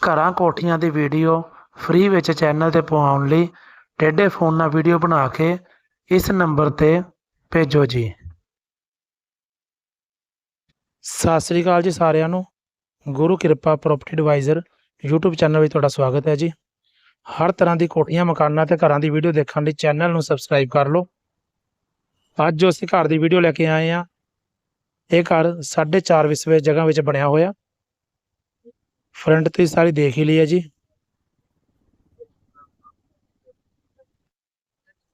ਘਰਾਂ ਕੋਠੀਆਂ ਦੀ ਵੀਡੀਓ ਫ੍ਰੀ ਵਿੱਚ ਚੈਨਲ ਤੇ ਪਵਾਉਣ ਲਈ ਟੇਢੇ ਫੋਨ ਨਾਲ ਵੀਡੀਓ ਬਣਾ ਕੇ ਇਸ ਨੰਬਰ ਤੇ ਭੇਜੋ ਜੀ। ਸਤਿ ਸ੍ਰੀ ਅਕਾਲ ਜੀ ਸਾਰਿਆਂ ਨੂੰ। ਗੁਰੂ ਕਿਰਪਾ ਪ੍ਰਾਪਰਟੀ ਐਡਵਾਈਜ਼ਰ YouTube ਚੈਨਲ ਵਿੱਚ ਤੁਹਾਡਾ ਸਵਾਗਤ ਹੈ ਜੀ। ਹਰ ਤਰ੍ਹਾਂ ਦੀ ਕੋਠੀਆਂ, ਮਕਾਨਾਂ ਤੇ ਘਰਾਂ ਦੀ ਵੀਡੀਓ ਦੇਖਣ ਲਈ ਚੈਨਲ ਨੂੰ ਸਬਸਕ੍ਰਾਈਬ ਕਰ ਲਓ। ਅੱਜ ਜੋ ਅਸੀਂ ਘਰ ਦੀ ਵੀਡੀਓ ਲੈ ਕੇ ਆਏ ਹਾਂ। ਇਹ ਘਰ 4.5 ਵਿਸਵੇ ਜਗ੍ਹਾ ਵਿੱਚ ਬਣਿਆ ਹੋਇਆ। ਫਰੰਟ ਤੇ ਸਾਰੀ ਦੇਖ ਹੀ ਲਈ ਹੈ ਜੀ।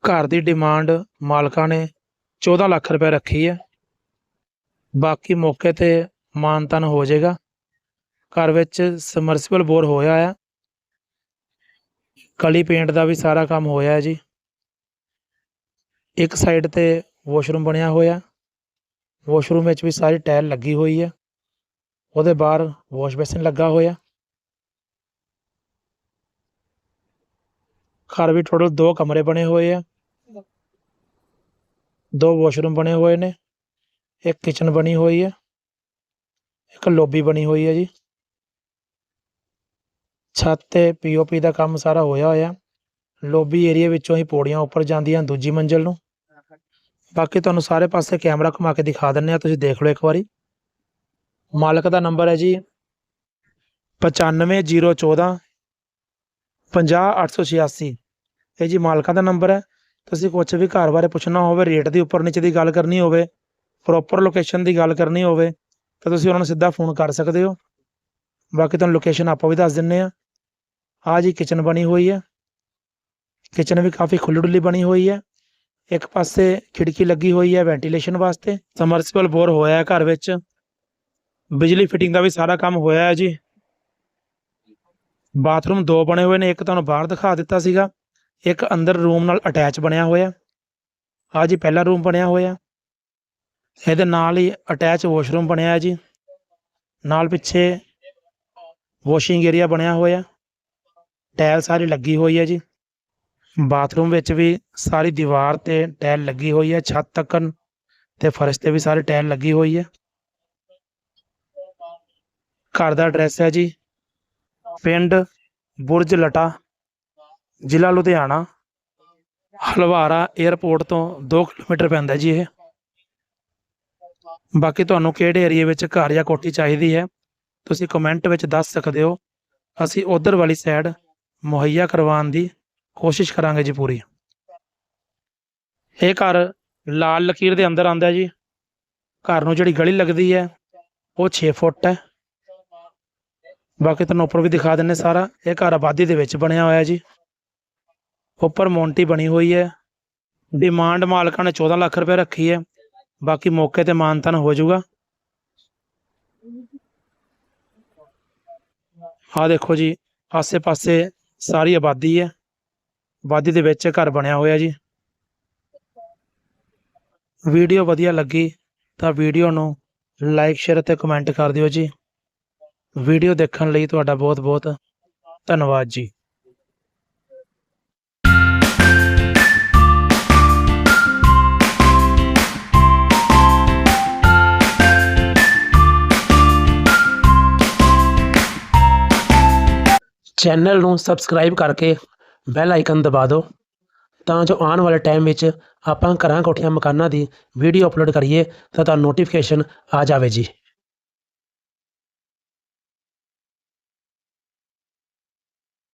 ਘਰ ਦੀ ਡਿਮਾਂਡ ਮਾਲਕਾਂ ਨੇ 14 ਲੱਖ ਰੁਪਏ ਰੱਖੀ ਹੈ ਬਾਕੀ ਮੌਕੇ ਤੇ ਮਾਨਤਨ ਹੋ ਜਾਏਗਾ। ਘਰ ਵਿੱਚ ਸਮਰਸੀਬਲ ਬੋਰ ਹੋਇਆ ਹੈ ਕਲੀ ਪੇਂਟ ਦਾ ਵੀ ਸਾਰਾ ਕੰਮ ਹੋਇਆ ਹੈ ਜੀ। ਇੱਕ ਸਾਈਡ ਤੇ ਵਾਸ਼ਰੂਮ ਬਣਿਆ ਹੋਇਆ। ਵਾਸ਼ਰੂਮ ਵਿੱਚ ਵੀ ਸਾਰੀ ਟਾਇਲ ਲੱਗੀ ਹੋਈ ਹੈ ਉਹਦੇ ਬਾਹਰ ਵਾਸ਼ ਬੇਸਿਨ ਲੱਗਾ ਹੋਇਆ। ਘਰ ਵੀ ਟੋਟਲ ਦੋ ਕਮਰੇ ਬਣੇ ਹੋਏ ਆ। ਦੋ ਵਾਸ਼ਰੂਮ ਬਣੇ ਹੋਏ ਨੇ ਇੱਕ ਕਿਚਨ ਬਣੀ ਹੋਈ ਹੈ ਇੱਕ ਲੌਬੀ ਬਣੀ ਹੋਈ ਹੈ ਜੀ। ਛੱਤ ਤੇ ਪੀਓਪੀ ਦਾ ਕੰਮ ਸਾਰਾ ਹੋਇਆ ਹੋਇਆ। ਲੌਬੀ ਏਰੀਆ ਵਿੱਚੋਂ ਹੀ ਪੌੜੀਆਂ ਉੱਪਰ ਜਾਂਦੀਆਂ ਦੂਜੀ ਮੰਜ਼ਲ ਨੂੰ। ਬਾਕੀ ਤੁਹਾਨੂੰ ਸਾਰੇ ਪਾਸੇ ਕੈਮਰਾ ਘੁਮਾ ਕੇ ਦਿਖਾ ਦਿੰਨੇ ਆ ਤੁਸੀਂ ਦੇਖ ਲਓ ਇੱਕ ਵਾਰੀ। ਮਾਲਕ ਦਾ ਨੰਬਰ ਹੈ ਜੀ 95014 50886 ਇਹ ਜੀ ਮਾਲਕਾਂ ਦਾ ਨੰਬਰ ਹੈ। ਤੁਸੀਂ ਕੁਝ ਵੀ ਘਰ ਬਾਰੇ ਪੁੱਛਣਾ ਹੋਵੇ, ਰੇਟ ਦੀ ਉੱਪਰ ਨੀਚੇ ਦੀ ਗੱਲ ਕਰਨੀ ਹੋਵੇ ਪ੍ਰੋਪਰ ਲੋਕੇਸ਼ਨ ਦੀ ਗੱਲ ਕਰਨੀ ਹੋਵੇ, ਤਾਂ ਤੁਸੀਂ ਉਹਨਾਂ ਨੂੰ ਸਿੱਧਾ ਫੋਨ ਕਰ ਸਕਦੇ ਹੋ। ਬਾਕੀ ਤੁਹਾਨੂੰ ਲੋਕੇਸ਼ਨ ਆਪਾਂ ਵੀ ਦੱਸ ਦਿੰਨੇ ਆ ਆ ਜੀ ਕਿਚਨ ਬਣੀ ਹੋਈ ਹੈ। ਕਿਚਨ ਵੀ ਕਾਫੀ ਖੁੱਲ੍ਹੀ ਡੁੱਲੀ ਬਣੀ ਹੋਈ ਹੈ। ਇੱਕ ਪਾਸੇ ਖਿੜਕੀ ਲੱਗੀ ਹੋਈ ਹੈ ਵੈਂਟੀਲੇਸ਼ਨ ਵਾਸਤੇ। ਸਮਰਸੀਬਲ ਬੋਰ ਹੋਇਆ ਹੈ ਘਰ ਵਿੱਚ। ਬਿਜਲੀ ਫਿਟਿੰਗ ਦਾ ਵੀ ਸਾਰਾ ਕੰਮ ਹੋਇਆ ਹੈ ਜੀ। ਬਾਥਰੂਮ ਦੋ ਬਣੇ ਹੋਏ ਨੇ, ਇੱਕ ਤੁਹਾਨੂੰ ਬਾਹਰ ਦਿਖਾ ਦਿੱਤਾ ਸੀਗਾ, ਇੱਕ ਅੰਦਰ ਰੂਮ ਨਾਲ ਅਟੈਚ ਬਣਿਆ ਹੋਇਆ। ਆ ਜੀ ਪਹਿਲਾ ਰੂਮ ਬਣਿਆ ਹੋਇਆ। ਇਹਦੇ ਨਾਲ ਹੀ ਅਟੈਚ ਵਾਸ਼ਰੂਮ ਬਣਿਆ ਹੈ ਜੀ। ਨਾਲ ਪਿੱਛੇ ਵਾਸ਼ਿੰਗ ਏਰੀਆ ਬਣਿਆ ਹੋਇਆ। ਟਾਇਲ ਸਾਰੀ ਲੱਗੀ ਹੋਈ ਹੈ ਜੀ। ਬਾਥਰੂਮ ਵਿੱਚ ਵੀ ਸਾਰੀ ਦੀਵਾਰ ਤੇ ਟਾਇਲ ਲੱਗੀ ਹੋਈ ਹੈ, ਛੱਤ ਤੱਕਨ ਤੇ ਫਰਸ਼ ਤੇ ਵੀ ਸਾਰੀ ਟਾਇਲ ਲੱਗੀ ਹੋਈ ਹੈ। ਘਰ ਦਾ ਐਡਰੈਸ ਹੈ ਜੀ। ਪਿੰਡ ਬੁਰਜ ਲਟਾ, ਜ਼ਿਲ੍ਹਾ ਲੁਧਿਆਣਾ। ਹਲਵਾਰਾ 에ਅਰਪੋਰਟ ਤੋਂ 2 ਕਿਲੋਮੀਟਰ ਪੈਂਦਾ ਜੀ ਇਹ। ਬਾਕੀ ਤੁਹਾਨੂੰ ਕਿਹੜੇ ਏਰੀਏ ਵਿੱਚ ਘਰ ਜਾਂ ਕੋਠੀ ਚਾਹੀਦੀ ਹੈ, ਤੁਸੀਂ ਕਮੈਂਟ ਵਿੱਚ ਦੱਸ ਸਕਦੇ ਹੋ। ਅਸੀਂ ਉਧਰ ਵਾਲੀ ਸਾਈਡ ਮੁਹੱਈਆ ਕਰਵਾਉਣ ਦੀ ਕੋਸ਼ਿਸ਼ ਕਰਾਂਗੇ ਜੀ ਪੂਰੀ। ਇਹ ਘਰ ਲਾਲ ਲਕੀਰ ਦੇ ਅੰਦਰ ਆਂਦਾ ਜੀ। ਘਰ ਨੂੰ ਜਿਹੜੀ ਗਲੀ ਲੱਗਦੀ ਹੈ, ਉਹ 6 ਫੁੱਟ ਹੈ। ਬਾਕੀ ਤੁਹਾਨੂੰ ਉੱਪਰ ਵੀ ਦਿਖਾ ਦਿੰਨੇ ਸਾਰਾ। ਇਹ ਘਰ ਆਬਾਦੀ ਦੇ ਵਿੱਚ ਬਣਿਆ ਹੋਇਆ ਜੀ। ਉੱਪਰ ਮੌਂਟੀ ਬਣੀ ਹੋਈ ਹੈ। ਡਿਮਾਂਡ ਮਾਲਕਾਂ ਨੇ 14 ਲੱਖ ਰੁਪਏ ਰੱਖੀ ਹੈ। ਬਾਕੀ ਮੌਕੇ ਤੇ ਮਾਨਤਨ ਹੋ ਜਾਊਗਾ। ਆ ਦੇਖੋ ਜੀ, ਆਸੇ-ਪਾਸੇ ਸਾਰੀ ਆਬਾਦੀ ਹੈ। ਆਬਾਦੀ ਦੇ ਵਿੱਚ ਘਰ ਬਣਿਆ ਹੋਇਆ ਜੀ। ਵੀਡੀਓ ਵਧੀਆ ਲੱਗੀ ਤਾਂ ਵੀਡੀਓ ਨੂੰ ਲਾਈਕ, ਸ਼ੇਅਰ ਅਤੇ ਕਮੈਂਟ ਕਰ ਦਿਓ ਜੀ। ਵੀਡੀਓ ਦੇਖਣ ਲਈ ਤੁਹਾਡਾ ਬਹੁਤ-ਬਹੁਤ ਧੰਨਵਾਦ ਜੀ। ਚੈਨਲ ਨੂੰ ਸਬਸਕ੍ਰਾਈਬ ਕਰਕੇ ਬੈਲ ਆਈਕਨ ਦਬਾ ਦਿਓ ਤਾਂ ਜੋ ਆਉਣ ਵਾਲੇ ਟਾਈਮ ਵਿੱਚ ਆਪਾਂ ਘਰਾਂ ਕੋਠੀਆਂ ਮਕਾਨਾਂ ਦੀ ਵੀਡੀਓ ਅਪਲੋਡ ਕਰੀਏ ਤਾਂ ਤੁਹਾਨੂੰ ਨੋਟੀਫਿਕੇਸ਼ਨ ਆ ਜਾਵੇ ਜੀ।